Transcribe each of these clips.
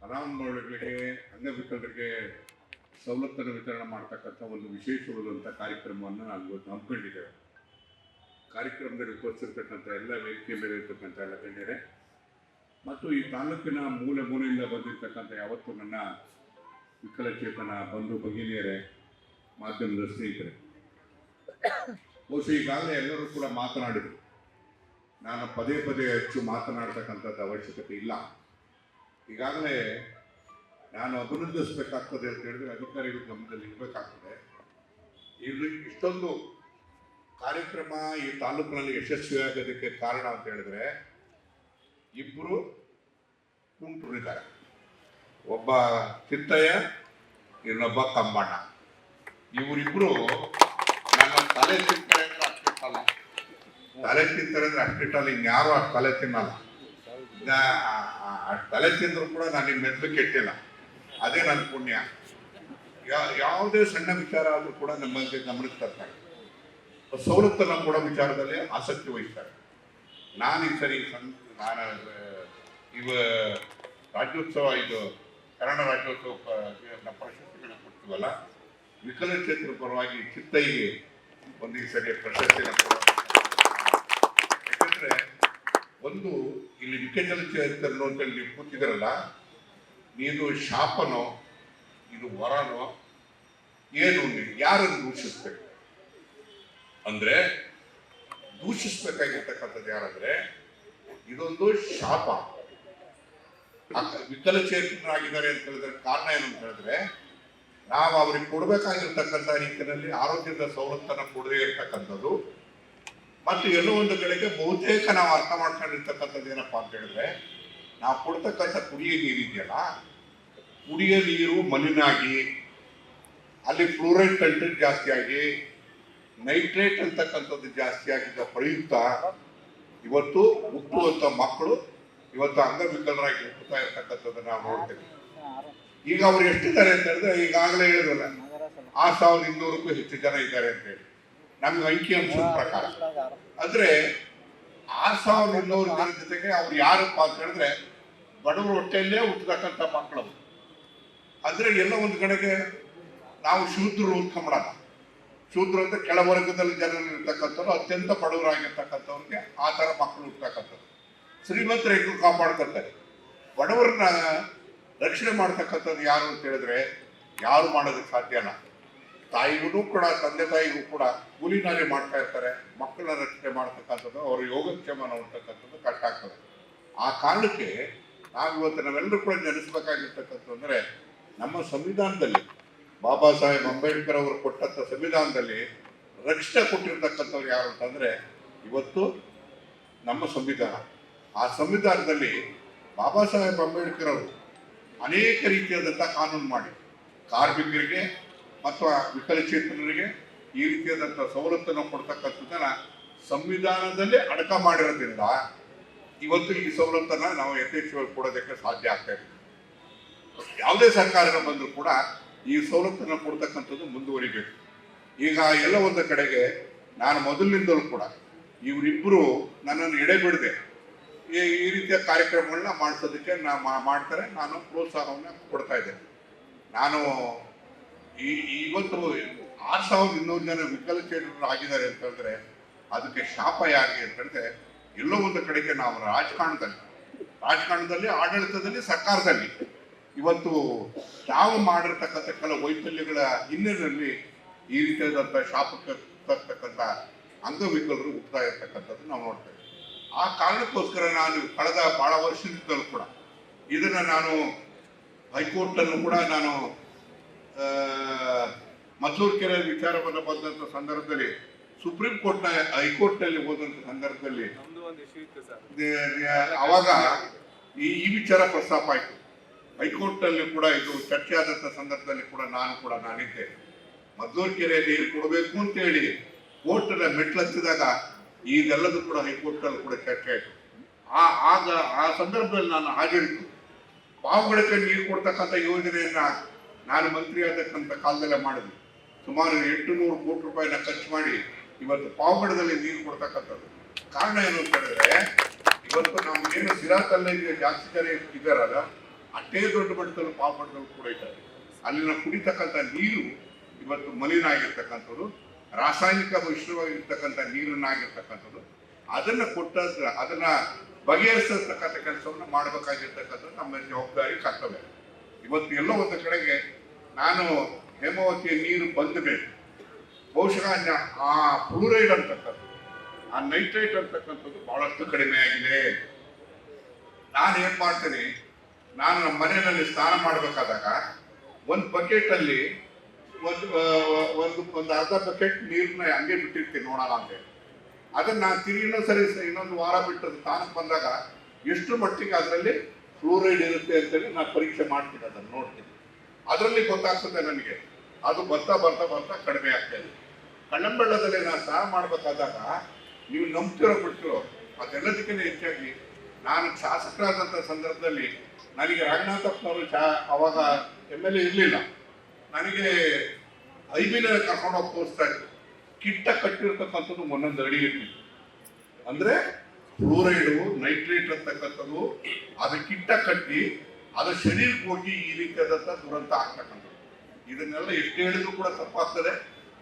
ಫಲಾನುಭವಿಗಳಿಗೆ ಅಂಗವಿಕಲರಿಗೆ ಸವಲತ್ತನ್ನು ವಿತರಣೆ ಮಾಡ್ತಕ್ಕಂಥ ಒಂದು ವಿಶೇಷವಾದಂಥ ಕಾರ್ಯಕ್ರಮವನ್ನು ನಾವು ಇವತ್ತು ಹಮ್ಮಿಕೊಂಡಿದ್ದೇವೆ. ಕಾರ್ಯಕ್ರಮದಲ್ಲಿ ಉಪಸ್ಥಿರ್ತಕ್ಕಂಥ ಎಲ್ಲ ವೇದಿಕೆ ಮೇಲೆ ಇರ್ತಕ್ಕಂಥ ಎಲ್ಲ ಗಣ್ಯರೇ, ಮತ್ತು ಈ ತಾಲೂಕಿನ ಮೂಲೆ ಮೂಲೆಯಿಂದ ಬಂದಿರತಕ್ಕಂಥ ಯಾವತ್ತೂ ನನ್ನ ವಿಕಲಚೇತನ ಬಂಧು ಭಗಿನಿಯರೇ, ಮಾಧ್ಯಮದ ಸ್ನೇಹಿತರೆ, ಬಹುಶಃ ಈಗಾಗಲೇ ಎಲ್ಲರೂ ಕೂಡ ಮಾತನಾಡಿದರು. ನಾನು ಪದೇ ಪದೇ ಹೆಚ್ಚು ಮಾತನಾಡ್ತಕ್ಕಂಥದ್ದು ಅವಶ್ಯಕತೆ ಇಲ್ಲ. ಈಗಾಗಲೇ ನಾನು ಅಭಿವೃದ್ಧಿಸ್ಬೇಕಾಗ್ತದೆ ಅಂತ ಹೇಳಿದ್ರೆ ಅಧಿಕಾರಿಗಳ ಗಮನದಲ್ಲಿ ಇರಬೇಕಾಗ್ತದೆ. ಇಲ್ಲಿ ಇಷ್ಟೊಂದು ಕಾರ್ಯಕ್ರಮ ಈ ತಾಲೂಕಿನಲ್ಲಿ ಯಶಸ್ವಿಯಾಗೋದಕ್ಕೆ ಕಾರಣ ಅಂತ ಹೇಳಿದ್ರೆ ಇಬ್ಬರು ಕುಂಟುರಿದ್ದಾರೆ ಒಬ್ಬ ಚಿತ್ತಯ್ಯ, ಇನ್ನೊಬ್ಬ ಕಂಬಣ್ಣ. ಇವರಿಬ್ರು ನನ್ನ ತಲೆ ತಿಂತಾರೆ ಅಂದ್ರೆ ಅಷ್ಟಿಟ್ಟಲ್ಲ ತಲೆ ತಿಂತಾರೆ ಅಂದ್ರೆ ಅಷ್ಟಿಟ್ಟಲ್ಲ ಇನ್ಯಾರು ಅಷ್ಟು ತಲೆ ತಿನ್ನಲ್ಲ. ಆ- ಆ- ಆ ತಲೆ ತಿಂದ್ರು ಕೂಡ ನಾನು ನಿಮ್ಮ ಮೆದ್ಲು ಕೆಟ್ಟಿಲ್ಲ. ಅದೇ ನನ್ನ ಪುಣ್ಯ. ಯಾವುದೇ ಸಣ್ಣ ವಿಚಾರ ಆದರೂ ಕೂಡ ನಮ್ಮಂತೆ ಗಮನಕ್ಕೆ ತರ್ತಾರೆ. ಸವಲತ್ತನ್ನು ಕೂಡ ವಿಚಾರದಲ್ಲಿ ಆಸಕ್ತಿ ವಹಿಸ್ತಾರೆ. ನಾನು ಈ ಸರಿ ನಾನು ಇವ ರಾಜ್ಯೋತ್ಸವ, ಇದು ಕನ್ನಡ ರಾಜ್ಯೋತ್ಸವ ಪ್ರಶಸ್ತಿಗಳನ್ನು ಕೊಡ್ತೀವಲ್ಲ ವಿಕಲಚೇತರ ಪರವಾಗಿ ಚಿತ್ತೈಗೆ ಒಂದು ಈ ಸರಿ ಪ್ರಶಸ್ತಿಯನ್ನು ಯಾಕಂದ್ರೆ ಒಂದು ಇಲ್ಲಿ ವಿಕಲಚೇತನರು ಅಂತ ಇಲ್ಲಿ ಕೂತಿದ್ರಲ್ಲ ನೀನು ಶಾಪನೋ, ಇದು ವರನೋ, ಏನು ನೀನು ಯಾರನ್ನು ದೂಷಿಸ್ಬೇಕು? ಅಂದ್ರೆ ದೂಷಿಸ್ಬೇಕಾಗಿರ್ತಕ್ಕಂಥದ್ದು ಯಾರಂದ್ರೆ, ಇದೊಂದು ಶಾಪ. ವಿಕಲಚೇತನರಾಗಿದ್ದಾರೆ ಅಂತ ಹೇಳಿದ್ರೆ ಕಾರಣ ಏನು ಅಂತ ಹೇಳಿದ್ರೆ, ನಾವು ಅವ್ರಿಗೆ ಕೊಡ್ಬೇಕಾಗಿರ್ತಕ್ಕಂಥ ರೀತಿಯಲ್ಲಿ ಆರೋಗ್ಯದ ಸವಲತ್ತನ್ನು ಕೊಡದೇ ಇರ್ತಕ್ಕಂಥದ್ದು ಮತ್ತು ಎಲ್ಲೋ ಒಂದು ಕಡೆಗೆ ಬಹುತೇಕ ನಾವು ಅರ್ಥ ಮಾಡ್ಕೊಂಡಿರ್ತಕ್ಕಂಥದ್ದು ಏನಪ್ಪಾ ಅಂತ ಹೇಳಿದ್ರೆ, ನಾವು ಕೊಡ್ತಕ್ಕಂಥ ಕುಡಿಯೋ ನೀರು ಇದೆಯಲ್ಲ, ಕುಡಿಯೋ ನೀರು ಮಲಿನಾಗಿ, ಅಲ್ಲಿ ಫ್ಲೋರೈಡ್ ಕಂಟೆಂಟ್ ಜಾಸ್ತಿ ಆಗಿ ನೈಟ್ರೇಟ್ ಅಂತಕ್ಕಂಥದ್ದು ಜಾಸ್ತಿ ಆಗಿದ್ದ ಪ್ರಯುಕ್ತ ಇವತ್ತು ಹುಟ್ಟುವಂತ ಮಕ್ಕಳು ಇವತ್ತು ಅಂಗವಿಕಲರಾಗಿ ಹುಟ್ಟುತ್ತಾ ಇರ್ತಕ್ಕಂಥದ್ದು ನಾವು ನೋಡ್ತೇವೆ. ಈಗ ಅವ್ರು ಎಷ್ಟಿದ್ದಾರೆ ಅಂತ ಹೇಳಿದ್ರೆ ಈಗಾಗಲೇ ಹೇಳಿದ್ರಲ್ಲ ಆರು ಸಾವಿರದ ಇನ್ನೂರಕ್ಕೂ ಹೆಚ್ಚು ಜನ ಇದ್ದಾರೆ ಅಂತ ಹೇಳಿ. ನಮ್ಗೆ ಅಂಕಿ ಅಂಶದ ಪ್ರಕಾರ. ಅಂದ್ರೆ ಆರ್ ಸಾವಿರದ ಇನ್ನೂರು ಜನ ಜೊತೆಗೆ ಅವ್ರು ಯಾರಪ್ಪ ಅಂತ ಹೇಳಿದ್ರೆ ಬಡವರ ಹೊಟ್ಟೆಯಲ್ಲೇ ಹುಟ್ಟತಕ್ಕಂಥ ಮಕ್ಕಳು ಅಂದ್ರೆ ಎಲ್ಲ ಒಂದು ಕಡೆಗೆ ನಾವು ಶೂದ್ರರು ಕಂಬಳ ಶೂದ್ರ ಅಂತ ಕೆಳವರ್ಗದಲ್ಲಿ ಜನರು ಇರ್ತಕ್ಕಂಥವ್ರು ಅತ್ಯಂತ ಬಡವರಾಗಿರ್ತಕ್ಕಂಥವ್ರಿಗೆ ಆ ಥರ ಮಕ್ಕಳು ಹುಟ್ಟತಕ್ಕಂಥದ್ದು ಶ್ರೀಮಂತರ ಹೆಂಗೂ ಕಾಪಾಡ್ಕೊತಾರೆ ಬಡವರನ್ನ ರಕ್ಷಣೆ ಮಾಡ್ತಕ್ಕಂಥದ್ದು ಯಾರು ಅಂತ ಹೇಳಿದ್ರೆ ಯಾರು ಮಾಡೋದಕ್ಕೆ ಸಾಧ್ಯ ಇಲ್ಲ ತಾಯಿಗೂ ಕೂಡ, ತಂದೆ ತಾಯಿಗೂ ಕೂಡ ಕೂಲಿನಲ್ಲಿ ನಾಲಿ ಮಾಡ್ತಾ ಇರ್ತಾರೆ. ಮಕ್ಕಳನ್ನ ರಕ್ಷಣೆ ಮಾಡ್ತಕ್ಕಂಥದ್ದು, ಅವ್ರ ಯೋಗಕ್ಷೇಮ ನೋಡ್ತಕ್ಕಂಥದ್ದು ಕಷ್ಟ ಆ ಕಾರಣಕ್ಕೆ ನಾವಿವತ್ತು ನಾವೆಲ್ಲರೂ ಕೂಡ ನೆನೆಸ್ಬೇಕಾಗಿರ್ತಕ್ಕಂಥದ್ದು ಅಂದ್ರೆ, ನಮ್ಮ ಸಂವಿಧಾನದಲ್ಲಿ ಬಾಬಾ ಸಾಹೇಬ್ ಅಂಬೇಡ್ಕರ್ ಅವರು ಕೊಟ್ಟಂತ ಸಂವಿಧಾನದಲ್ಲಿ ರಕ್ಷಣೆ ಕೊಟ್ಟಿರ್ತಕ್ಕಂಥವ್ರು ಯಾರು ಅಂತಂದ್ರೆ ಇವತ್ತು ನಮ್ಮ ಸಂವಿಧಾನ. ಆ ಸಂವಿಧಾನದಲ್ಲಿ ಬಾಬಾ ಸಾಹೇಬ್ ಅಂಬೇಡ್ಕರ್ ಅವರು ಅನೇಕ ರೀತಿಯಾದಂಥ ಕಾನೂನು ಮಾಡಿ ಕಾರ್ಮಿಕರಿಗೆ ಆ ವಿಕಲಚೇತನರಿಗೆ ಈ ರೀತಿಯಾದಂಥ ಸವಲತ್ತನ್ನು ಕೊಡ್ತಕ್ಕಂಥದ್ದನ್ನ ಸಂವಿಧಾನದಲ್ಲಿ ಅಡಕ ಮಾಡಿರೋದ್ರಿಂದ ಇವತ್ತು ಈ ಸವಲತ್ತನ್ನು ನಾವು ಯಥೇಚ್ಛವಾಗಿ ಕೊಡೋದಕ್ಕೆ ಸಾಧ್ಯ ಆಗ್ತಾ ಇದೆ. ಯಾವುದೇ ಸರ್ಕಾರನ ಬಂದರೂ ಕೂಡ ಈ ಸವಲತ್ತನ್ನು ಕೊಡ್ತಕ್ಕಂಥದ್ದು ಮುಂದುವರಿಬೇಕು. ಈಗ ಎಲ್ಲ ಒಂದು ಕಡೆಗೆ ನಾನು ಮೊದಲಿನಿಂದಲೂ ಕೂಡ ಇವರಿಬ್ಬರು ನನ್ನನ್ನು ಎಡೆಬಿಡದೆ ಈ ರೀತಿಯ ಕಾರ್ಯಕ್ರಮಗಳನ್ನ ಮಾಡಿಸೋದಕ್ಕೆ ನಾ ಮಾಡ್ತಾರೆ. ನಾನು ಪ್ರೋತ್ಸಾಹವನ್ನು ಕೊಡ್ತಾ ಇದ್ದೇನೆ. ನಾನು ಈ ಇವತ್ತು ಆರು ಸಾವಿರದ ಇನ್ನೂರು ಜನ ವಿಕಲಚೇತನರು ಆಗಿದ್ದಾರೆ ಹೇಳಿದ್ರೆ ಅದಕ್ಕೆ ಶಾಪ ಯಾರಿಗೆ ಅಂತ ಹೇಳಿದ್ರೆ ಎಲ್ಲೋ ಒಂದು ಕಡೆಗೆ ನಾವು ರಾಜಕಾರಣದಲ್ಲಿ ರಾಜಕಾರಣದಲ್ಲಿ, ಆಡಳಿತದಲ್ಲಿ, ಸರ್ಕಾರದಲ್ಲಿ ಇವತ್ತು ನಾವು ಮಾಡಿರ್ತಕ್ಕಂಥ ಕೆಲವು ವೈಫಲ್ಯಗಳ ಹಿನ್ನೆಲೆಯಲ್ಲಿ ಈ ರೀತಿಯಾದಂಥ ಶಾಪಕ್ಕೆ ತರ್ತಕ್ಕಂಥ ಅಂಗವಿಕಲರು ಹುಟ್ಟುತ್ತಾ ಇರ್ತಕ್ಕಂಥದ್ದು ನಾವು ನೋಡ್ತೇವೆ ಆ ಕಾರಣಕ್ಕೋಸ್ಕರ ನಾನು ಕಳೆದ ಬಹಳ ವರ್ಷದಿಂದಲೂ ಕೂಡ ಇದನ್ನ ನಾನು ಹೈಕೋರ್ಟನ್ನು ಕೂಡ ನಾನು ಮದ್ದೂರು ಕೆರೆ ವಿಚಾರವನ್ನು ಬಂದಂಥ ಸಂದರ್ಭದಲ್ಲಿ ಸುಪ್ರೀಂ ಕೋರ್ಟ್ನ ಹೈಕೋರ್ಟ್ನಲ್ಲಿ ಹೋದಂಥ ಸಂದರ್ಭದಲ್ಲಿ ಹೋದಂತ ಒಂದು ಇಶ್ಯೂ ಇತ್ತು ಸರ್. ದೆ- ಅವಾಗ ಈ ಈ ವಿಚಾರ ಪ್ರಸ್ತಾಪ ಆಯಿತು. ಹೈಕೋರ್ಟ್ನಲ್ಲಿ ಕೂಡ ಇದು ಚರ್ಚೆ ಆದಂಥ ಸಂದರ್ಭದಲ್ಲಿ ಕೂಡ ನಾನು ಕೂಡ ನಾನಿದ್ದೆ. ಮದ್ದೂರು ಕೆರೆ ನೀರು ಕೊಡಬೇಕು ಅಂತೇಳಿ ಕೋರ್ಟ್ನ ಮೆಟ್ಲತ್ತಿದಾಗ ಇದೆಲ್ಲದೂ ಕೂಡ ಹೈಕೋರ್ಟಲ್ಲಿ ಕೂಡ ಚರ್ಚೆ ಆಯಿತು. ಆ ಆಗ ಆ ಸಂದರ್ಭದಲ್ಲಿ ನಾನು ಹಾಜರಿದ್ದು. ಪಾವಗಡಕ್ಕೆ ನೀರು ಕೊಡ್ತಕ್ಕಂಥ ಯೋಜನೆಯನ್ನ ನಾನು ಮಂತ್ರಿ ಆದಕ್ಕಂಥ ಕಾಲದಲ್ಲೇ ಮಾಡಿದ್ವಿ ಸುಮಾರು ಎಂಟು ನೂರು ಕೋಟಿ ರೂಪಾಯಿನ ಖರ್ಚು ಮಾಡಿ ಇವತ್ತು ಪಾವಗಡದಲ್ಲಿ ನೀರು ಕೊಡ್ತಕ್ಕಂಥದ್ದು. ಕಾರಣ ಏನು ಅಂತ ಹೇಳಿದ್ರೆ, ಇವತ್ತು ನಾವು ಏನು ಸಿರಾತಲ್ಲಿ ಜಾಸ್ತಿ ಜನ ಇದ್ದಾರಲ್ಲ, ಅಷ್ಟೇ ದೊಡ್ಡ ಮಟ್ಟದಲ್ಲಿ ಪಾವಗಡದಲ್ಲಿ ಕೂಡ ಇದ್ದಾರೆ ಅಲ್ಲಿನ ಕುಡಿತಕ್ಕಂಥ ನೀರು ಇವತ್ತು ಮಲಿನ ಆಗಿರ್ತಕ್ಕಂಥದ್ದು ರಾಸಾಯನಿಕ ಮಿಶ್ರವಾಗಿರ್ತಕ್ಕಂಥ ನೀರನ್ನಾಗಿರ್ತಕ್ಕಂಥದ್ದು, ಅದನ್ನು ಕೊಟ್ಟ ಅದನ್ನ ಬಗೆಹರಿಸತಕ್ಕಂಥ ಕೆಲಸವನ್ನು ಮಾಡಬೇಕಾಗಿರ್ತಕ್ಕಂಥದ್ದು ನಮ್ಮ ಜವಾಬ್ದಾರಿ, ಕರ್ತವ್ಯ. ಇವತ್ತು ಎಲ್ಲೋ ಒಂದು ಕಡೆಗೆ ನಾನು ಹೇಮಾವತಿಯ ನೀರು ಬಂದ ಮೇಲೆ ಬಹುಶಃ ಆ ಫ್ಲೂರೈಡ್ ಅಂತಕ್ಕಂಥದ್ದು, ಆ ನೈಟ್ರೈಟ್ ಅಂತಕ್ಕಂಥದ್ದು ಬಹಳಷ್ಟು ಕಡಿಮೆ ಆಗಿದೆ ನಾನು ಏನು ಮಾಡ್ತೀನಿ, ನಾನು ನಮ್ಮ ಮನೆಯಲ್ಲಿ ಸ್ನಾನ ಮಾಡಬೇಕಾದಾಗ ಒಂದು ಬಕೆಟ್ ಅಲ್ಲಿ ಒಂದು ಒಂದು ಒಂದು ಅರ್ಧ ಬಕೆಟ್ ನೀರನ್ನ ಹಂಗೆ ಬಿಟ್ಟಿರ್ತೀನಿ ನೋಡೋಣ ಅಂತ ಹೇಳಿ. ಅದನ್ನ ನಾನು ತಿರುಗಿ ಸರಿ ಇನ್ನೊಂದು ವಾರ ಬಿಟ್ಟು ಸ್ನಾನಕ್ಕೆ ಬಂದಾಗ ಎಷ್ಟು ಮಟ್ಟಿಗೆ ಅದರಲ್ಲಿ ಫ್ಲೂರೈಡ್ ಇರುತ್ತೆ ಅಂತೇಳಿ ನಾನು ಪರೀಕ್ಷೆ ಮಾಡ್ತೀನಿ ಅದನ್ನು ನೋಡ್ತೀನಿ ಅದರಲ್ಲಿ ಗೊತ್ತಾಗ್ತದೆ ನನಗೆ. ಅದು ಬರ್ತಾ ಬರ್ತಾ ಬರ್ತಾ ಕಡಿಮೆ ಆಗ್ತಾ ಇದೆ. ಕಣ್ಣಂಬಳ್ಳದಲ್ಲಿ ನಾನು ಸ್ನಾನ ಮಾಡಬೇಕಾದಾಗ ನೀವು ನಂಬ್ತಿರೋ ಬಿಡ್ತಿರೋ, ಅದೆಲ್ಲದಕ್ಕಿಂತ ಹೆಚ್ಚಾಗಿ ನಾನು ಶಾಸಕರಾದಂಥ ಸಂದರ್ಭದಲ್ಲಿ ನನಗೆ ರಂಗನಾಥಪ್ಪನವರು ಶಾ ಅವಾಗ ಎಂ ಎಲ್ ಎ ಇರಲಿಲ್ಲ. ನನಗೆ ಐಬಿನ ಕರ್ಕೊಂಡು ಹೋಗಿ ತೋರಿಸ್ತಾ ಇತ್ತು ಕಿಟ್ಟ ಕಟ್ಟಿರ್ತಕ್ಕಂಥದ್ದು ಒಂದೊಂದು ಅಡಿ ಇರ್ತಿತ್ತು ಅಂದರೆ ಫ್ಲೋರೈಡು ನೈಟ್ರೇಟ್ ಅಂತಕ್ಕಂಥದ್ದು, ಅದು ಕಿಟ್ಟ ಕಟ್ಟಿ ಅದು ಶರೀರಕ್ಕೆ ಹೋಗಿ ಈ ರೀತಿಯಾದಂಥ ದುರಂತ ಆಗ್ತಕ್ಕಂಥದ್ದು. ಇದನ್ನೆಲ್ಲ ಎಷ್ಟು ಹೇಳಿದ್ರು ಕೂಡ ತಪ್ಪಾಗ್ತದೆ.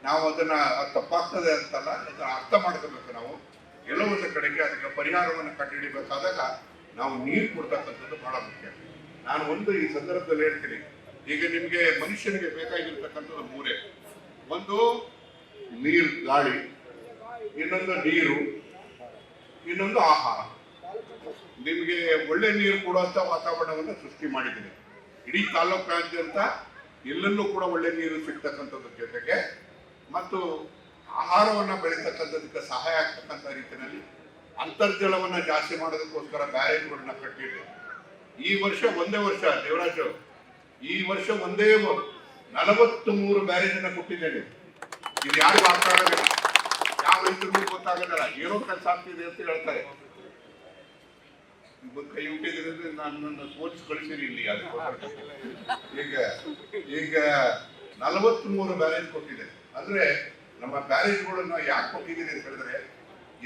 ನಾವು ಅದನ್ನ ಅದು ತಪ್ಪಾಗ್ತದೆ ಅಂತಲ್ಲ, ಅದನ್ನ ಅರ್ಥ ಮಾಡ್ಕೋಬೇಕು ನಾವು. ಎಲ್ಲೋ ಒಂದು ಕಡೆಗೆ ಅದಕ್ಕೆ ಪರಿಹಾರವನ್ನು ಕಂಡುಹಿಡಿಬೇಕಾದಾಗ ನಾವು ನೀರು ಕೊಡ್ತಕ್ಕಂಥದ್ದು ಬಹಳ ಮುಖ್ಯ. ನಾನು ಒಂದು ಈ ಸಂದರ್ಭದಲ್ಲಿ ಹೇಳ್ತೀನಿ. ಈಗ ನಿಮಗೆ ಮನುಷ್ಯನಿಗೆ ಬೇಕಾಗಿರ್ತಕ್ಕಂಥದ್ದು ಮೂರೇ. ಒಂದು ನೀರು, ಗಾಳಿ, ಇನ್ನೊಂದು ನೀರು, ಇನ್ನೊಂದು ಆಹಾರ. ನಿಮಗೆ ಒಳ್ಳೆ ನೀರು ಕೊಡುವಂಥ ವಾತಾವರಣವನ್ನು ಸೃಷ್ಟಿ ಮಾಡಿದ್ದೀನಿ. ಇಡೀ ತಾಲೂಕಾದ್ಯಂತ ಎಲ್ಲೆಲ್ಲೂ ಕೂಡ ಒಳ್ಳೆ ನೀರು ಸಿಗ್ತಕ್ಕಂಥದ್ರ ಜೊತೆಗೆ ಮತ್ತು ಆಹಾರವನ್ನ ಬೆಳೀತಕ್ಕಂಥದಕ್ಕೆ ಸಹಾಯ ಆಗ್ತಕ್ಕಂಥ ರೀತಿಯಲ್ಲಿ ಅಂತರ್ಜಲವನ್ನ ಜಾಸ್ತಿ ಮಾಡೋದಕ್ಕೋಸ್ಕರ ಬ್ಯಾರೇಜ್ಗಳನ್ನ ಕಟ್ಟಿದೆ. ಈ ವರ್ಷ ಒಂದೇ ವರ್ಷ, ದೇವರಾಜು ಈ ವರ್ಷ ಒಂದೇ ನಲವತ್ತು ಮೂರು ಬ್ಯಾರೇಜ್ ಅನ್ನ ಕೊಟ್ಟಿದ್ದೇನೆ. ಇದು ಯಾರಿಗೂ ಅರ್ಥ ಆಗೋದಿಲ್ಲ ಯಾವ ರೈತರಿಗೂ ಗೊತ್ತಾಗೋದಿಲ್ಲ ಏನೋ ಕೆಲಸ ಆಗ್ತಿದೆ ಅಂತ ಹೇಳ್ತಾರೆ. ಕೈ ಹುಟ್ಟಿದ್ರೆ ನನ್ನನ್ನು ಸೋಲಿಸಿ ಕಳಿಸಿರಿ ಇಲ್ಲಿ ಈಗ ಈಗ ನಲವತ್ತ್ ಮೂರು ಬ್ಯಾರೇಜ್ ಕೊಟ್ಟಿದೆ. ಅಂದ್ರೆ ನಮ್ಮ ಬ್ಯಾರೇಜ್ಗಳನ್ನ ಯಾಕೆ ಕೊಟ್ಟಿದ್ದೀನಿ ಅಂತ ಹೇಳಿದ್ರೆ,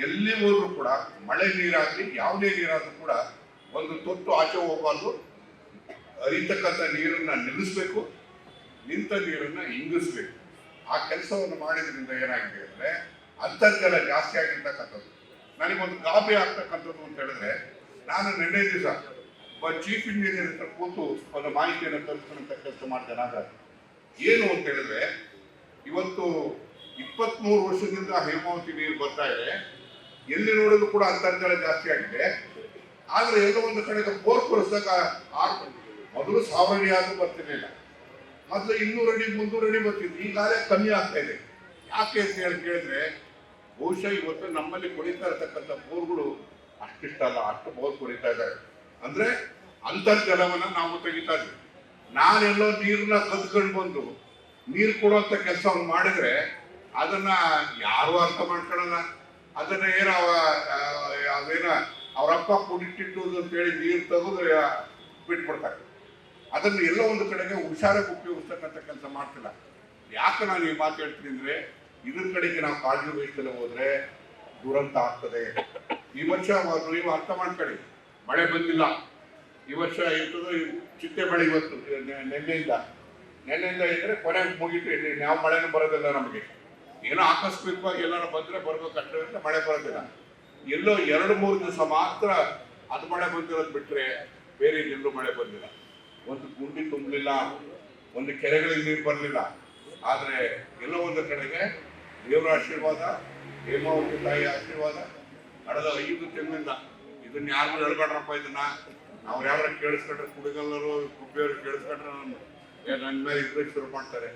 ಎಲ್ಲಿ ಹೋದ್ರು ಕೂಡ ಮಳೆ ನೀರಾಗ್ಲಿ, ಯಾವುದೇ ನೀರಾದ್ರೂ ಕೂಡ ಒಂದು ತೊಟ್ಟು ಆಚೆ ಹೋಗಬಾರ್ದು. ಅರಿತಕ್ಕಂಥ ನೀರನ್ನ ನಿಲ್ಲಿಸ್ಬೇಕು, ನಿಂತ ನೀರನ್ನ ಇಂಗಿಸ್ಬೇಕು. ಆ ಕೆಲಸವನ್ನು ಮಾಡಿದ್ರಿಂದ ಏನಾಗಿದೆ ಅಂದ್ರೆ ಅಂತರ್ಜಲ ಜಾಸ್ತಿ ಆಗಿರ್ತಕ್ಕಂಥದ್ದು. ನನಗೊಂದು ಗಾಬರಿ ಆಗ್ತಕ್ಕಂಥದ್ದು ಅಂತ ಹೇಳಿದ್ರೆ ನಾನು ನಿನ್ನೆ ದಿವಸ ಒಬ್ಬ ಚೀಫ್ ಇಂಜಿನಿಯರ್ ಹತ್ರ ಕೂತು ಒಂದು ಮಾಹಿತಿಯನ್ನು ತರಿಸ್ಕೊಂಡಂತ ಕೆಲಸ ಮಾಡಿದೆ ನಾಗ ಏನು ಅಂತ ಹೇಳಿದ್ರೆ, ಇವತ್ತು ಇಪ್ಪತ್ಮೂರು ವರ್ಷದಿಂದ ಹೇಮಾವತಿ ನೀರು ಬರ್ತಾ ಇದೆ. ಎಲ್ಲಿ ನೋಡಿದ್ರು ಕೂಡ ಅಂತರ್ಜಲ ಜಾಸ್ತಿ ಆಗಿದೆ. ಆದ್ರೆ ಎಲ್ಲೋ ಒಂದು ಕಡೆ ಬೋರ್ ಕೊಡಿಸಿದಾಗ ಆರು ಮೊದಲು ಸಾವಿರ ಆದ್ರೂ ಬರ್ತಿರ್ಲಿಲ್ಲ. ಮೊದಲು ಇನ್ನೂರು ಅಡಿ, ಮುನ್ನೂರು ಅಡಿ ಬರ್ತಿತ್ತು. ಈಗಾಗಲೇ ಕಮ್ಮಿ ಆಗ್ತಾ ಇದೆ. ಯಾಕೆ ಅಂತ ಹೇಳಿ ಕೇಳಿದ್ರೆ, ಬಹುಶಃ ಇವತ್ತು ನಮ್ಮಲ್ಲಿ ಕೊಡಿತಾ ಇರತಕ್ಕಂಥ ಬೋರ್ಗಳು ಅಷ್ಟಿಷ್ಟಲ್ಲ, ಅಷ್ಟು ಬೋಸ್ ಕುಡಿತಾ ಇದ್ದಾರೆ. ಅಂದ್ರೆ ಅಂತರ್ಜಲವನ್ನ ನಾವು ತೆಗಿತಾ ಇದ್ವಿ ನಾನೆಲ್ಲೋ ನೀರನ್ನ ಕದ್ಕೊಂಡು ಬಂದು ನೀರು ಕೊಡುವಂತ ಕೆಲಸವನ್ನು ಮಾಡಿದ್ರೆ ಅದನ್ನ ಯಾರು ಅರ್ಥ ಮಾಡ್ಕೊಳ್ಳಲ್ಲ. ಅದನ್ನ ಏನೋ ಅದೇನ ಅವೇನ ಅವರಪ್ಪ ಕುಡಿಟ್ಟಿಟ್ಟು ಅಂತ ಹೇಳಿ ನೀರು ತೆಗೆದು ಬಿಟ್ಬಿಡ್ತಾರೆ. ಅದನ್ನು ಎಲ್ಲೋ ಒಂದು ಕಡೆಗೆ ಹುಷಾರಾಗಿ ಉಪಯೋಗಿಸ್ತಕ್ಕಂಥ ಕೆಲಸ ಮಾಡ್ತಿಲ್ಲ. ಯಾಕೆ ನಾನು ಈ ಮಾತು ಹೇಳ್ತೀನಿ ಅಂದ್ರೆ, ಇದ್ರ ಕಡೆಗೆ ನಾವು ಕಾಳಜಿ ವಹಿಸಲು ಹೋದ್ರೆ ದುರಂತ ಆಗ್ತದೆ. ಈ ವರ್ಷ ನೀವು ಅರ್ಥ ಮಾಡ್ಕೊಳ್ಳಿ. ಮಳೆ ಬಂದಿಲ್ಲ. ಈ ವರ್ಷ ಇರ್ತದೆ ಚಿಟ್ಟೆ ಮಳೆ ಇವತ್ತು ನೆನ್ನೆಯಿಂದ. ನೆನ್ನೆಯಿಂದ ಇದ್ರೆ ಕೊನೆಗೆ ಮುಗಿತು. ಇಲ್ಲಿ ಯಾವ ಮಳೆನೂ ಬರೋದಿಲ್ಲ ನಮಗೆ. ಏನೋ ಆಕಸ್ಮಿಕವಾಗಿ ಎಲ್ಲಾರು ಬಂದ್ರೆ ಬರ್ಬೇಕು ಅಂತ ಮಳೆ ಬರೋದಿಲ್ಲ. ಎಲ್ಲೋ ಎರಡು, ಮೂರು ದಿವಸ ಮಾತ್ರ ಅದು ಮಳೆ ಬಂದಿರೋದು ಬಿಟ್ಟರೆ ಬೇರೆ ಎಲ್ಲೂ ಮಳೆ ಬಂದಿಲ್ಲ. ಒಂದು ಗುಂಡಿ ತುಂಬಲಿಲ್ಲ, ಒಂದು ಕೆರೆಗಳಿಗೆ ನೀರು ಬರಲಿಲ್ಲ. ಆದ್ರೆ ಎಲ್ಲೋ ಒಂದು ಕಡೆಗೆ ದೇವರ ಆಶೀರ್ವಾದ ಹೇಮಾವತಿ ತಾಯಿ ಆಶೀರ್ವಾದ. ನಡೆದ ಐದು ತಿಂಗಳಿಂದ ಇದನ್ನ ಯಾರು ಹೇಳ್ಬೇಡ್ರಪ್ಪ ಇದನ್ನ. ಅವ್ರು ಯಾರು ಕೇಳಿಸ್ಕೊಂಡ್ರೆ ಕುಡಿಗಲ್ಲರು ಕುಬ್ಬಿಯವರು ಕೇಳಿಸ್ಕೊಂಡ್ರೆ ನನ್ನ ನನ್ನ ಮೇಲೆ ಇದ್ರಿಗೆ ಶುರು ಮಾಡ್ತಾರೆ.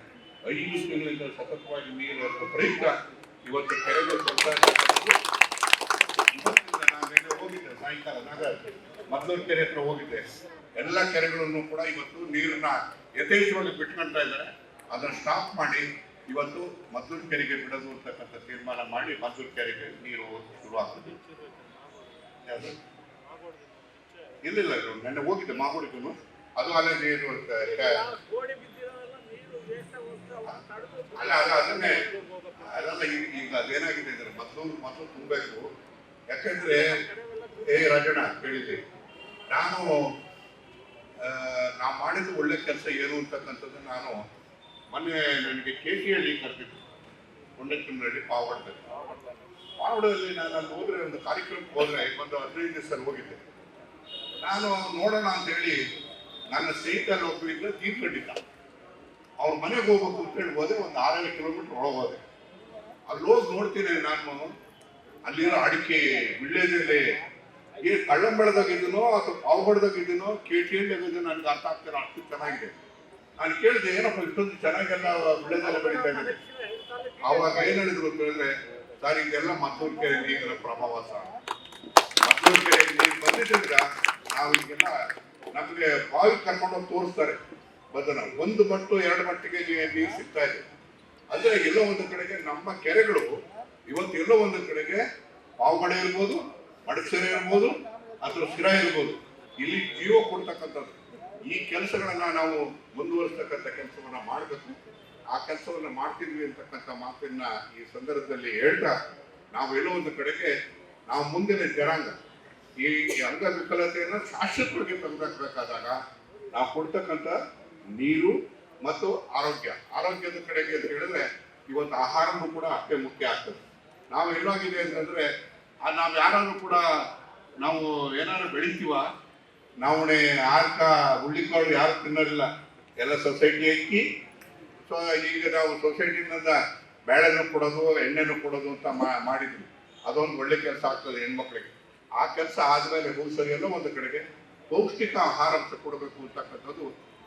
ಐದು ತಿಂಗಳಿಂದ ಸತತವಾಗಿ ನೀರು ಪ್ರಯುಕ್ತ ಇವತ್ತು ಕೆರೆಗೆ ನಾನು ನಿನ್ನೆ ಹೋಗಿದ್ದೆ, ಸಾಯಂಕಾಲ ನಾಗ ಮದ್ದೂರು ಕೆರೆ ಹತ್ರ ಹೋಗಿದ್ದೆ. ಎಲ್ಲ ಕೆರೆಗಳನ್ನು ಕೂಡ ಇವತ್ತು ನೀರನ್ನ ಯಥೇಚ್ಛವಾಗಿ ಬಿಟ್ಕೊಳ್ತಾ ಇದ್ದಾರೆ. ಅದನ್ನ ಸ್ಟಾಪ್ ಮಾಡಿ ಇವತ್ತು ಮದ್ದೂರು ಕೆರೆಗೆ ಬಿಡೋದು ಅಂತಕ್ಕಂಥ ತೀರ್ಮಾನ ಮಾಡಿ ಮದ್ದೂರು ಕೆರೆಗೆ ನೀರು ಶುರು ಆಗ್ತದೆ ಇಲ್ಲ ಇಲ್ಲ ನೆನ್ನೆ ಹೋಗಿದ್ದೆ ಮಾಗೋಡಿಗೂ ಅದು ಅಲ್ಲೇ ನೀರು ಅಲ್ಲ ಅಲ್ಲ, ಅದನ್ನೇ. ಅದಲ್ಲ ಈಗ ಅದೇನಾಗಿದೆ ಅಂದ್ರೆ ಮದ್ದೂರು ಮೊದಲು ತುಂಬಬೇಕು. ಯಾಕಂದ್ರೆ, ಏ ರಾಜಣ್ಣ ಕೇಳಿದ್ದೆ ನಾನು ನಾವು ಮಾಡಿದ ಒಳ್ಳೆ ಕೆಲಸ ಏನು ಅಂತಕ್ಕಂಥದ್ದು ನಾನು ಮೊನ್ನೆ ನನಗೆ ಕೆ ಟಿ ಹಳ್ಳಿ ಕರೆದಿದ್ರು. ಕೊಂಡಕ್ಕಿನಹಳ್ಳಿ ಪಾವಗಡದಲ್ಲಿ ಪಾವಡದಲ್ಲಿ ನಾನು ಅಲ್ಲಿ ಹೋದ್ರೆ ಒಂದು ಕಾರ್ಯಕ್ರಮಕ್ಕೆ ಹೋದ್ರೆ ಒಂದು ಹದಿನೈದು ದಿವಸ ಹೋಗಿದ್ದೆ. ನಾನು ನೋಡೋಣ ಅಂತ ಹೇಳಿ ನನ್ನ ಸ್ನೇಹಿತರಲ್ಲಿ ಒಬ್ಬರಿಂದ ತೀರ್ಕೊಂಡಿದ್ದ ಅವ್ರ ಮನೆಗೆ ಹೋಗ್ಬೇಕು ಅಂತ ಹೇಳಿ ಹೋದೆ, ಒಂದು ಆರೇಳು ಕಿಲೋಮೀಟರ್ ಒಳಗೆ ಹೋದೆ. ಅಲ್ಲಿ ಹೋಗಿ ನೋಡ್ತೀನಿ ನಾನು. ಅಲ್ಲಿರೋ ಅಡಿಕೆ ವಿಳ್ಳೆದೆಲೆ ಈ ಕಳ್ಳಂಬಳದಾಗಿದ್ದೀನೋ ಅಥವಾ ಪಾವಗಡದಾಗಿದ್ದೀನೋ ಕೆ ಟಿ ಹಳ್ಳಿಯಾಗಿದ್ದೀನೋ ನನಗೆ ಅರ್ಥ ಆಗ್ತಿಲ್ಲ, ಅಷ್ಟು ಚೆನ್ನಾಗಿದೆ. ನಾನು ಕೇಳಿದೆ, ಏನಪ್ಪ ಇಷ್ಟೊಂದು ಚೆನ್ನಾಗೆಲ್ಲ ಬೆಳೆದೆಲ್ಲ ಬೆಳೀತಾ ಇದ್ದಾರೆ ಅವಾಗ ಏನ್ ಹೇಳಿದ್ರು ಹೇಳಿದ್ರೆ, ಸರ್, ಇದೆಲ್ಲ ಮತ್ತೂರು ಕೆರೆ ನೀರಿನ ಪ್ರಭಾವ ಮತ್ತೂರು ಕೆರೆ ನೀರು ಬಂದಿದ್ರಿಂದ ನಾವು ಈಗೆಲ್ಲ ನಮಗೆ ಬಾವಿ ಕರ್ಕೊಂಡೋಗಿ ತೋರಿಸ್ತಾರೆ. ಬದನ ಒಂದು ಮಟ್ಟು, ಎರಡು ಮಟ್ಟಿಗೆ ನೀರು ಸಿಗ್ತಾ ಇದೆ. ಅಂದ್ರೆ ಎಲ್ಲೋ ಒಂದು ಕಡೆಗೆ ನಮ್ಮ ಕೆರೆಗಳು, ಇವತ್ತು ಎಲ್ಲೋ ಒಂದು ಕಡೆಗೆ ಪಾವಗಡೆ ಇರ್ಬೋದು ಮಡಸೆರೆ ಇರ್ಬೋದು, ಅಥವಾ ಸ್ಥಿರ ಇರ್ಬೋದು. ಇಲ್ಲಿ ಜೀವ ಕೊಡ್ತಕ್ಕಂಥದ್ದು. ಈ ಕೆಲಸಗಳನ್ನ ನಾವು ಮುಂದುವರಿಸ್ತಕ್ಕಂಥ ಕೆಲಸವನ್ನ ಮಾಡಬೇಕು. ಆ ಕೆಲಸವನ್ನ ಮಾಡ್ತಿದ್ವಿ ಅಂತಕ್ಕಂಥ ಮಾತನ್ನ ಈ ಸಂದರ್ಭದಲ್ಲಿ ಹೇಳ್ತಾ ನಾವು ಎಲ್ಲೋ ಒಂದು ಕಡೆಗೆ ನಾವು ಮುಂದಿನ ಜನಾಂಗ. ಈ ಅಂಗವಿಕಲತೆಯನ್ನು ಶಾಶ್ವತವಾಗಿ ತಂದಾಕ್ಬೇಕಾದಾಗ ನಾವು ಕೊಡ್ತಕ್ಕಂಥ ನೀರು ಮತ್ತು ಆರೋಗ್ಯ. ಆರೋಗ್ಯದ ಕಡೆಗೆ ಅಂತ ಹೇಳಿದ್ರೆ ಇವತ್ತು ಆಹಾರನೂ ಕೂಡ ಅಷ್ಟೇ ಮುಖ್ಯ ಆಗ್ತದೆ. ನಾವು ಎಲ್ಲೋಗಿದೆ ಅಂತಂದ್ರೆ ನಾವು ಯಾರಾದ್ರೂ ಕೂಡ ನಾವು ಏನಾದ್ರು ಬೆಳಿತೀವ? ನವಣೆ ಆರ್ಕ, ಹುಳ್ಳಿಕಾಳು ಯಾರು ತಿನ್ನೋದಿಲ್ಲ. ಎಲ್ಲ ಸೊಸೈಟಿ ಅಕ್ಕಿ ಸೊ ಈಗ ನಾವು ಸೊಸೈಟಿನಿಂದ ಬೇಳೆನೂ ಕೊಡೋದು, ಎಣ್ಣೆನೂ ಕೊಡೋದು ಅಂತ ಮಾಡಿದ್ವಿ. ಅದೊಂದು ಒಳ್ಳೆ ಕೆಲಸ ಆಗ್ತದೆ ಹೆಣ್ಮಕ್ಳಿಗೆ. ಆ ಕೆಲಸ ಆದಮೇಲೆ ಎಲ್ಲೋ ಒಂದು ಕಡೆಗೆ ಪೌಷ್ಟಿಕ ಆಹಾರ ಕೊಡಬೇಕು ಅಂತಕ್ಕಂಥದ್ದು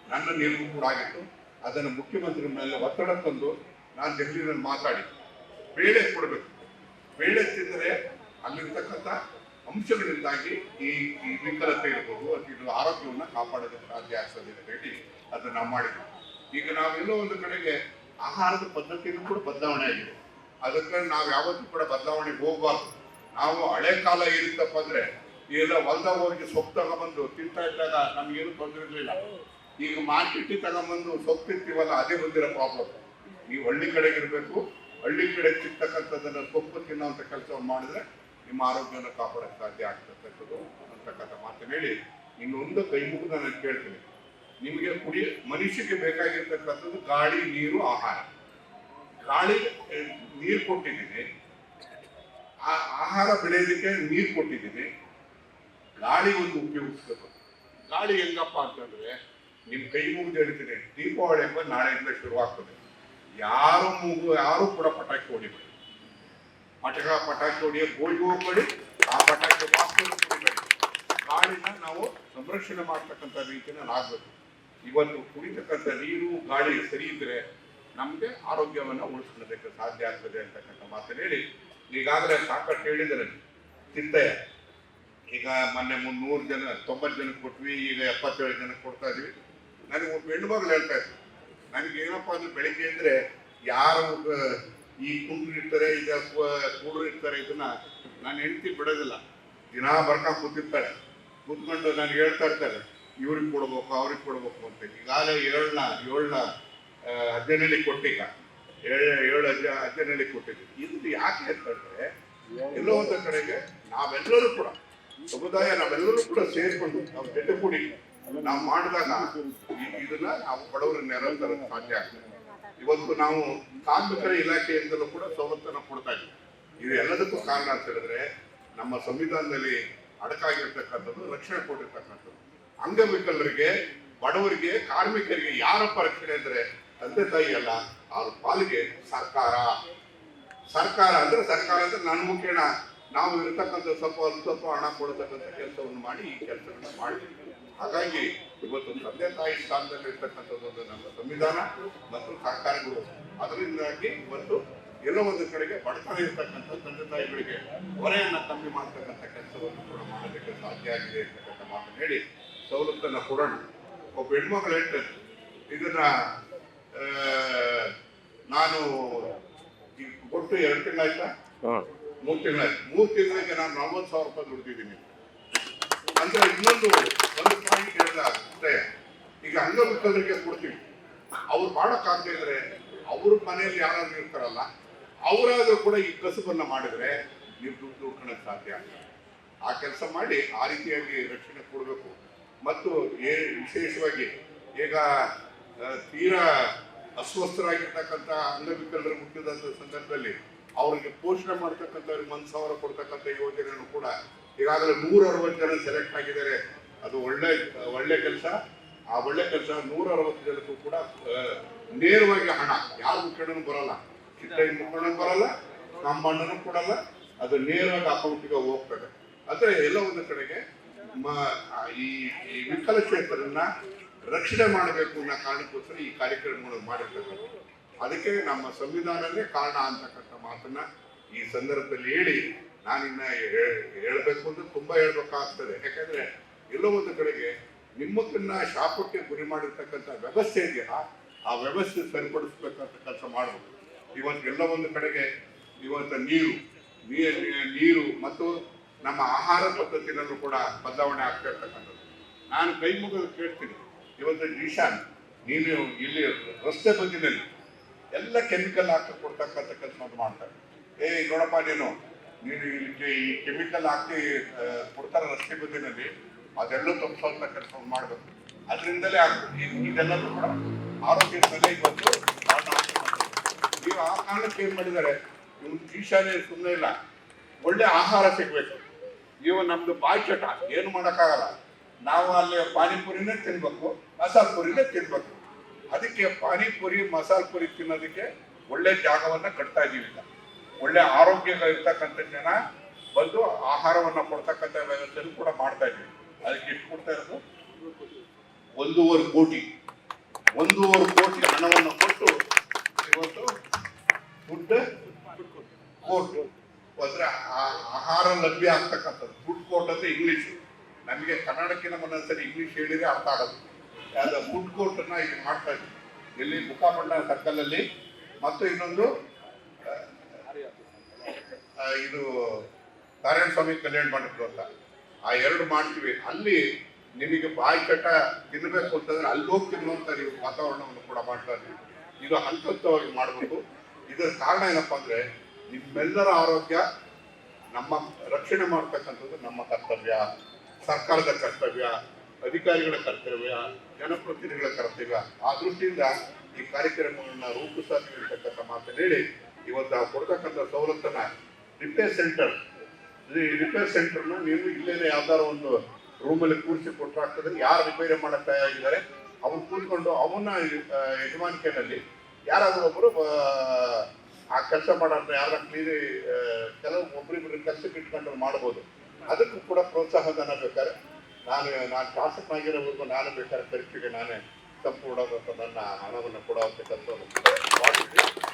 ನನ್ನ ನಿಲುವು ಕೂಡ ಆಗಿತ್ತು. ಅದನ್ನು ಮುಖ್ಯಮಂತ್ರಿ ಮೇಲೆ ಒತ್ತಡ ತಂದು ನಾನು ದೆಹಲಿಯಲ್ಲಿ ಮಾತಾಡಿ. ಬೇಳೆ ಕೊಡಬೇಕು. ಬೇಳೆ ತಿಂದರೆ ಅಲ್ಲಿರ್ತಕ್ಕಂಥ ಅಂಶಗಳಿಂದಾಗಿ ಈ ಈ ವಿಕಲತೆ ಅಥವಾ ಇದು ಆರೋಗ್ಯವನ್ನು ಕಾಪಾಡೋದಕ್ಕೆ ಸಾಧ್ಯ ಆಗ್ತದೆ ಅಂತ ಹೇಳಿ ಅದನ್ನ ನಾವು ಮಾಡಿದ್ವಿ. ಈಗ ನಾವೆಲ್ಲೋ ಒಂದು ಕಡೆಗೆ ಆಹಾರದ ಪದ್ಧತಿನೂ ಕೂಡ ಬದಲಾವಣೆ ಆಗಿದೆ. ಅದಕ್ಕೆ ನಾವು ಯಾವತ್ತೂ ಕೂಡ ಬದಲಾವಣೆಗೆ ಹೋಗಬಾರ್ದು. ನಾವು ಹಳೆ ಕಾಲ ಏನಿತ್ತಪ್ಪ ಅಂದ್ರೆ, ಎಲ್ಲ ಹೊಲ್ದಾಗ ಹೋಗಿ ಸೊಪ್ಪು ತಗೊಂಬಂದು ತಿಂತಾ ಇದ್ದಾಗ ನಮ್ಗೇನು ತೊಂದರೆ ಇರಲಿಲ್ಲ. ಈಗ ಮಾರ್ಕೆಟ್ ತಗೊಂಬಂದು ಸೊಪ್ಪು ತಿಂತೀವಲ್ಲ, ಅದೇ ಬಂದಿರೋ ಪ್ರಾಬ್ಲಮ್ ಈ ಹಳ್ಳಿ ಕಡೆಗೆ ಇರಬೇಕು, ಹಳ್ಳಿ ಕಡೆ ಸಿಗ್ತಕ್ಕಂಥದ್ದನ್ನ ಸೊಪ್ಪು ತಿನ್ನೋಂಥ ಕೆಲಸ ಮಾಡಿದ್ರೆ ನಿಮ್ಮ ಆರೋಗ್ಯವನ್ನು ಕಾಪಾಡಕ್ಕೆ ಸಾಧ್ಯ ಆಗ್ತಕ್ಕಂಥದ್ದು ಅಂತಕ್ಕಂಥ ಮಾತನ್ನು ಹೇಳಿ ಇನ್ನೊಂದು ಕೈ ಮುಗಿದು ನಾನು ಕೇಳ್ತೀನಿ. ನಿಮಗೆ ಕುಡಿಯ ಮನುಷ್ಯಕ್ಕೆ ಬೇಕಾಗಿರ್ತಕ್ಕಂಥದ್ದು ಗಾಳಿ, ನೀರು, ಆಹಾರ. ಗಾಳಿ ನೀರು ಕೊಟ್ಟಿದ್ದೀನಿ. ಆ- ಆಹಾರ ಬೆಳೆಯಲಿಕ್ಕೆ ನೀರು ಕೊಟ್ಟಿದ್ದೀನಿ. ಗಾಳಿ ಒಂದು ಉಪಯೋಗಿಸ್ಬೇಕು. ಗಾಳಿ ಹೆಂಗಪ್ಪ ಅಂತಂದ್ರೆ ನಿಮ್ ಕೈ ಮುಗಿದು ಹೇಳ್ತೀನಿ, ದೀಪಾವಳಿ ಹಬ್ಬ ನಾಳೆಯಿಂದ ಶುರುವಾಗ್ತದೆ. ಯಾರು ಮುಗು, ಯಾರು ಕೂಡ ಪಟಾಕಿ ಹೊಡಿಬೇಡಿ. ಪಟಕ ಪಟಾಕಿ ಹೊಡಿಯೋ ಗೋಳಿಗೂ ಹೋಗ್ಬೇಡಿ ಆ ಪಟಾಕಿ ವಾಸ್ತವ ಕುಡಿಬೇಡಿ. ಕಾಳಿನ ನಾವು ಸಂರಕ್ಷಣೆ ಮಾಡ್ತಕ್ಕಂಥ ರೀತಿಯಲ್ಲಿ ಆಗ್ಬೇಕು. ಇವತ್ತು ಕುಡಿತಕ್ಕಂಥ ನೀರು, ಗಾಳಿ ಸರಿ ಇದ್ರೆ ನಮಗೆ ಆರೋಗ್ಯವನ್ನು ಉಳಿಸ್ಕೊಳ್ಳೋದಕ್ಕೆ ಸಾಧ್ಯ ಆಗ್ತದೆ ಅಂತಕ್ಕಂಥ ಮಾತನ್ನು ಹೇಳಿ. ಈಗಾಗಲೇ ಸಾಕಷ್ಟು ಹೇಳಿದ್ದಾರೆ. ಚಿಂತೆಯ ಈಗ ಮೊನ್ನೆ ಮುನ್ನೂರು ಜನ, ತೊಂಬತ್ತು ಜನಕ್ಕೆ ಕೊಟ್ವಿ, ಈಗ ಎಪ್ಪತ್ತೇಳು ಜನಕ್ಕೆ ಕೊಡ್ತಾ ಇದೀವಿ. ನನಗೆ ಒಬ್ಬ ಹೆಣ್ಣು ಮಗಳು ಹೇಳ್ತಾ ಇದ್ರು ನನಗೆ ಏನಪ್ಪ ಅಂದ್ರೆ ಬೆಳಿಗ್ಗೆ ಅಂದ್ರೆ ಯಾರು ಈ ಕುಂಡ್ರು ಇರ್ತಾರೆ, ಈಗ ಕೂಡ್ರು ಇರ್ತಾರೆ, ಇದನ್ನ ನಾನು ಹೆಂಡತಿ ಬಿಡೋದಿಲ್ಲ. ದಿನಾ ಬರ್ಕೊಂಡು ಕೂತಿರ್ತಾರೆ. ಕೂತ್ಕೊಂಡು ನಾನು ಹೇಳ್ತಾ ಇರ್ತಾರೆ ಇವ್ರಿಗೆ ಕೊಡ್ಬೇಕು, ಅವ್ರಿಗೆ ಕೊಡ್ಬೇಕು ಅಂತ. ಈಗಾಗಲೇ ಏಳನ್ನ ಏಳ್ನ ಹದಿನೈದು ಕೊಟ್ಟಿಗ. ಏಳು ಏಳು ಅಜ್ಜ ಹದಿನೈದು ಕೊಟ್ಟಿದ್ವಿ ಇದು ಯಾಕೆ ಅಂತಂದ್ರೆ ಎಲ್ಲೋ ಒಂದು ಕಡೆಗೆ ನಾವೆಲ್ಲರೂ ಕೂಡ, ಸಮುದಾಯ ನಾವೆಲ್ಲರೂ ಕೂಡ ಸೇರಿಕೊಂಡು ನಾವು ಜೊತೆಗೂಡಿ ನಾವು ಮಾಡಿದಾಗ ಇದನ್ನ ನಾವು ಬಡವರ ನೆರವೇರ ಸಾಧ್ಯ ಆಗ್ತದೆ? ಇವತ್ತು ನಾವು ಕಾರ್ಮಿಕರ ಇಲಾಖೆಯಿಂದಲೂ ಕೂಡ ಸವಲತ್ತನ್ನು ಕೊಡ್ತಾ ಇದ್ದೀವಿ. ಇದು ಎಲ್ಲದಕ್ಕೂ ಕಾರಣ ಅಂತ ಹೇಳಿದ್ರೆ ನಮ್ಮ ಸಂವಿಧಾನದಲ್ಲಿ ಅಡಕಾಗಿರ್ತಕ್ಕಂಥದ್ದು, ರಕ್ಷಣೆ ಕೊಟ್ಟಿರ್ತಕ್ಕಂಥದ್ದು. ಅಂಗವಿಕಲರಿಗೆ, ಬಡವರಿಗೆ, ಕಾರ್ಮಿಕರಿಗೆ ಯಾರಪ್ಪ ರಕ್ಷಣೆ ಅಂದ್ರೆ ತಂದೆ ತಾಯಿ ಅಲ್ಲ, ಅವ್ರ ಪಾಲಿಗೆ ಸರ್ಕಾರ. ಸರ್ಕಾರ ಅಂದ್ರೆ ಸರ್ಕಾರ ಅಂದ್ರೆ ನನ್ನ ಮುಖೇಣ ನಾವು ಇರತಕ್ಕಂಥ ಸ್ವಲ್ಪ ಸ್ವಲ್ಪ ಹಣ ಕೊಡತಕ್ಕಂಥ ಕೆಲಸವನ್ನು ಮಾಡಿ ಈ ಕೆಲಸಗಳನ್ನ ಮಾಡ್ತೀವಿ. ಹಾಗಾಗಿ ಇವತ್ತು ತಂದೆ ತಾಯಿ ಸ್ಥಾನದಲ್ಲಿ ಇರ್ತಕ್ಕಂಥದ್ದು ಒಂದು ನಮ್ಮ ಸಂವಿಧಾನ ಮತ್ತು ಸರ್ಕಾರಗಳು. ಅದರಿಂದಾಗಿ ಇವತ್ತು ಎಲ್ಲೋ ಒಂದು ಕಡೆಗೆ ಬಡತನ ಇರ್ತಕ್ಕಂಥ ತಂದೆ ತಾಯಿಗಳಿಗೆ ಹೊರೆಯನ್ನ ಕಮ್ಮಿ ಮಾಡ್ತಕ್ಕಂಥ ಕೆಲಸವನ್ನು ಕೂಡ ಮಾಡಲಿಕ್ಕೆ ಸಾಧ್ಯ ಆಗಿದೆ ಅಂತಕ್ಕಂಥ ಮಾತನ್ನು ಹೇಳಿ ಸವಲತ್ತನ್ನ ಕೊಡೋಣ. ಒಬ್ಬ ಹೆಣ್ಮಗಳು ಹೇಳ್ತಾರೆ ಇದನ್ನ ನಾನು ಈಗ ಕೊಟ್ಟು ಎರಡು ತಿಂಗಳಾಯ್ತಾ? ಮೂರು ತಿಂಗಳಾಯ್ತು. ಮೂರು ತಿಂಗಳಿಗೆ ನಾನು ನಲ್ವತ್ತು ಸಾವಿರ ರೂಪಾಯಿ ದುಡ್ದಿದ್ದೀನಿ. ಅಂದ್ರೆ ಇನ್ನೊಂದು ಅಂದ್ರೆ ಈಗ ಹಂಗ ಕೊಡ್ತೀವಿ. ಅವ್ರು ಮಾಡೋಕ್ಕಾಗದೇ ಇದ್ರೆ ಅವ್ರ ಮನೆಯಲ್ಲಿ ಯಾರಾದ್ರು ಇರ್ತಾರಲ್ಲ, ಅವರಾದ್ರೂ ಕೂಡ ಈ ಕಸುಬನ್ನ ಮಾಡಿದ್ರೆ ನೀವು ದುಡ್ಡು ದುಡ್ಕೊಳಕ್ ಸಾಧ್ಯ ಆಗ್ತದೆ ಆ ಕೆಲಸ ಮಾಡಿ ಆ ರೀತಿಯಾಗಿ ರಕ್ಷಣೆ ಕೊಡಬೇಕು. ಮತ್ತು ಏ- ವಿಶೇಷವಾಗಿ ಈಗ ತೀರಾ ಅಸ್ವಸ್ಥರಾಗಿರ್ತಕ್ಕಂಥ ಅಂಗವಿಕಲರು ಹುಟ್ಟಿದಂಥ ಸಂದರ್ಭದಲ್ಲಿ ಅವರಿಗೆ ಪೋಷಣೆ ಮಾಡ್ತಕ್ಕಂಥವ್ರಿಗೆ ಒಂದು ಸಾವಿರ ಕೊಡ್ತಕ್ಕಂಥ ಯೋಜನೆಯನ್ನು ಕೂಡ ಈಗಾಗಲೇ ನೂರ ಅರವತ್ತು ಜನ ಸೆಲೆಕ್ಟ್ ಆಗಿದ್ದಾರೆ. ಅದು ಒಳ್ಳೆ ಒಳ್ಳೆ ಕೆಲಸ. ಆ ಒಳ್ಳೆ ಕೆಲಸ ನೂರ ಅರವತ್ತು ಜನಕ್ಕೂ ಕೂಡ ನೇರವಾಗಿ ಹಣ. ಯಾರ ಮುಖಂಡನೂ ಬರಲ್ಲ. ಚಿಕ್ಕ ಮುಖಂಡನು ಬರಲ್ಲ ನಮ್ಮ ಕೊಡಲ್ಲ. ಅದು ನೇರವಾಗಿ ಅಕೌಂಟಿಗೆ ಹೋಗ್ತದೆ. ಅಂದ್ರೆ ಎಲ್ಲ ಒಂದು ಕಡೆಗೆ ಈ ವಿಕಲಚೇತರನ್ನ ರಕ್ಷಣೆ ಮಾಡಬೇಕು ಅನ್ನೋ ಕಾರಣಕ್ಕೋಸ್ಕರ ಈ ಕಾರ್ಯಕ್ರಮಗಳು ಮಾಡಿರ್ತಕ್ಕಂಥ ಅದಕ್ಕೆ ನಮ್ಮ ಸಂವಿಧಾನನೇ ಕಾರಣ ಅಂತಕ್ಕಂಥ ಮಾತನ್ನ ಈ ಸಂದರ್ಭದಲ್ಲಿ ಹೇಳಿ ನಾನಿನ್ನ ಹೇಳ್ಬೇಕು ಅಂದ್ರೆ ತುಂಬಾ ಹೇಳ್ಬೇಕಾಗ್ತದೆ. ಯಾಕಂದ್ರೆ ಎಲ್ಲೋ ಒಂದು ಕಡೆಗೆ ನಿಮ್ಮದನ್ನ ಶಾಪಕ್ಕೆ ಗುರಿ ಮಾಡಿರ್ತಕ್ಕಂಥ ವ್ಯವಸ್ಥೆ ಇದೆಯಲ್ಲ ಆ ವ್ಯವಸ್ಥೆ ಸರಿಪಡಿಸ್ಬೇಕಂತ ಕೆಲಸ ಮಾಡಬೇಕು ಇವತ್ತು ಎಲ್ಲ ಒಂದು ಕಡೆಗೆ ಇವತ್ತು ನೀರು ನೀರು ಮತ್ತು ನಮ್ಮ ಆಹಾರ ಪದ್ಧತಿನಲ್ಲೂ ಕೂಡ ಬದಲಾವಣೆ ಆಗ್ತಾ ಇರ್ತಕ್ಕಂಥದ್ದು. ನಾನು ಕೈ ಮುಗಿದು ಕೇಳ್ತೀನಿ. ಇವತ್ತು ನಿಶಾನ್ ನೀನು ಇಲ್ಲಿ ರಸ್ತೆ ಬದಿನಲ್ಲಿ ಎಲ್ಲ ಕೆಮಿಕಲ್ ಹಾಕಿ ಕೊಡ್ತಕ್ಕಂಥ ಕೆಲಸ ಮಾಡ್ತಾರೆ. ಏ, ನೋಡಪ್ಪ ನೀನು ನೀನು ಇಲ್ಲಿ ಈ ಕೆಮಿಕಲ್ ಹಾಕಿ ಕೊಡ್ತಾರೆ ರಸ್ತೆ ಬದಿನಲ್ಲಿ. ಅದೆಲ್ಲ ಸ್ವಲ್ಪ ಕೆಲಸ ಮಾಡಬೇಕು. ಅದರಿಂದಲೇ ಆಗ್ತದೆ ಇದೆಲ್ಲರೂ ಕೂಡ ಆರೋಗ್ಯದ ಮೇಲೆ ಇವತ್ತು ನೀವು ಆ ಕಾರಣಕ್ಕೆ ಏನ್ ಮಾಡಿದ್ದಾರೆ? ನಿಮ್ಮ ಈಶಾನ್ಯ ಸುಮ್ಮನೆ ಇಲ್ಲ. ಒಳ್ಳೆ ಆಹಾರ ಸಿಗಬೇಕು. ನೀವು ನಮ್ದು ಬಾಯಿ ಚಟ. ಏನು ಮಾಡೋಕ್ಕಾಗಲ್ಲ. ನಾವು ಅಲ್ಲಿ ಪಾನಿಪುರಿನೇ ತಿನ್ಬೇಕು ಮಸಾಲ ಪುರಿನೇ ತಿನ್ಬೇಕು. ಅದಕ್ಕೆ ಪಾನಿಪುರಿ ಮಸಾಲ ಪುರಿ ತಿನ್ನೋದಕ್ಕೆ ಒಳ್ಳೆ ಜಾಗವನ್ನ ಕಟ್ತಾ ಇದ್ದೀವಿ ಒಳ್ಳೆ ಆರೋಗ್ಯ ಇರ್ತಕ್ಕಂಥ ಜನ ಬಂದು ಆಹಾರವನ್ನ ಕೊಡ್ತಕ್ಕಂಥ ವ್ಯವಸ್ಥೆಯನ್ನು ಕೂಡ ಮಾಡ್ತಾ ಇದೀವಿ ಅದಕ್ಕೆ ಎಷ್ಟು ಕೊಡ್ತಾ ಇರೋದು? ಒಂದೂವರೆ ಕೋಟಿ. ಒಂದೂವರೆ ಕೋಟಿ ಹಣವನ್ನು ಕೊಟ್ಟು ಇವತ್ತು ಫುಡ್ ಕೋರ್ಟ್ ಅಂದ್ರೆ ಆಹಾರ ಲಭ್ಯ ಆಗ್ತಕ್ಕಂಥದ್ದು. ಫುಡ್ ಕೋರ್ಟ್ ಅಂದ್ರೆ ಇಂಗ್ಲಿಷ್. ನಮಗೆ ಕನ್ನಡಕ್ಕೆ ಮನಸ್ಸಲ್ಲಿ ಇಂಗ್ಲಿಷ್ ಹೇಳಿದ್ರೆ ಅರ್ಥ ಆಗೋದು ಯಾವ್ದು ಫುಡ್ ಕೋರ್ಟ್ ಅನ್ನ ಇಲ್ಲಿ ಮಾಡ್ತಾ ಇದ್ವಿ. ಇಲ್ಲಿ ಮುಖಾಮಂಡ ಸರ್ಕಲ್ ಅಲ್ಲಿ ಮತ್ತು ಇನ್ನೊಂದು ಇದು ನಾರಾಯಣ ಸ್ವಾಮಿ ಕಲ್ಯಾಣ ಮಾಡಿದ್ರು ಅಂತ. ಆ ಎರಡು ಮಾಡ್ತೀವಿ. ಅಲ್ಲಿ ನಿಮಗೆ ಬಾಯಿ ಕಟ್ಟ ತಿನ್ನಬೇಕು ಅಂತಂದ್ರೆ ಅಲ್ಲಿ ಹೋಗಿ ತಿನ್ನುವಂತ ನೀವು ವಾತಾವರಣವನ್ನು ಕೂಡ ಮಾಡ್ತಾ ಇದ್ದೀವಿ ಇದು ಹಂತ ಹಂತವಾಗಿ ಮಾಡಬೇಕು. ಇದರ ಕಾರಣ ಏನಪ್ಪಾ ಅಂದ್ರೆ ನಿಮ್ಮೆಲ್ಲರ ಆರೋಗ್ಯ, ನಮ್ಮ ರಕ್ಷಣೆ ಮಾಡ್ತಕ್ಕಂಥದ್ದು ನಮ್ಮ ಕರ್ತವ್ಯ. ಸರ್ಕಾರದ ಕರ್ತವ್ಯ, ಅಧಿಕಾರಿಗಳ ಕರ್ತವ್ಯ, ಜನಪ್ರತಿನಿಧಿಗಳ ಕರ್ತವ್ಯ. ಆ ದೃಷ್ಟಿಯಿಂದ ಈ ಕಾರ್ಯಕ್ರಮಗಳನ್ನ ರೂಪಿಸಾಧ್ಯ ಇರ್ತಕ್ಕಂಥ ಮಾತನ್ನು ಹೇಳಿ ಇವತ್ತು ಆ ಕೊಡ್ತಕ್ಕಂಥ ಸವಲತ್ತನ್ನ ರಿಪೇರ್ ಸೆಂಟರ್ ರಿಪೇರ್ ಸೆಂಟರ್ನ ನೀವು ಇಲ್ಲೇನೆ ಯಾವ್ದಾದ್ರು ಒಂದು ರೂಮಲ್ಲಿ ಕೂರಿಸಿ ಕೊಟ್ಟರೆ ಆಗ್ತದೆ. ಯಾರು ರಿಪೇರಿ ಮಾಡಕ್ಕೆ ತಯಾರಿದ್ದಾರೆ? ಅವ್ರು ಕೂತ್ಕೊಂಡು ಅವನ್ನ ಯಜಮಾನಿಕೆಯಲ್ಲಿ ಯಾರಾದರೂ ಒಬ್ಬರು ಆ ಕೆಲಸ ಮಾಡೋಣ ಯಾರ ಕ್ಲೀನ್ ಕೆಲವು ಒಬ್ರಿಬ್ರು ಕೆಲಸಕ್ಕೆ ಇಟ್ಕೊಂಡು ಮಾಡ್ಬೋದು. ಅದಕ್ಕೂ ಕೂಡ ಪ್ರೋತ್ಸಾಹ ಧನ ಬೇಕಾದ್ರೆ ನಾನು ನಾನು ಶಾಸಕನಾಗಿರೋವರೆಗೂ ನಾನು ಬೇಕಾದ್ರೆ ಪರೀಕ್ಷೆಗೆ ನಾನೇ ಸಂಪೂರ್ಣವಾದಂಥ ನನ್ನ ಹಣವನ್ನು ಕೊಡೋ ಮಾಡಿದ್ವಿ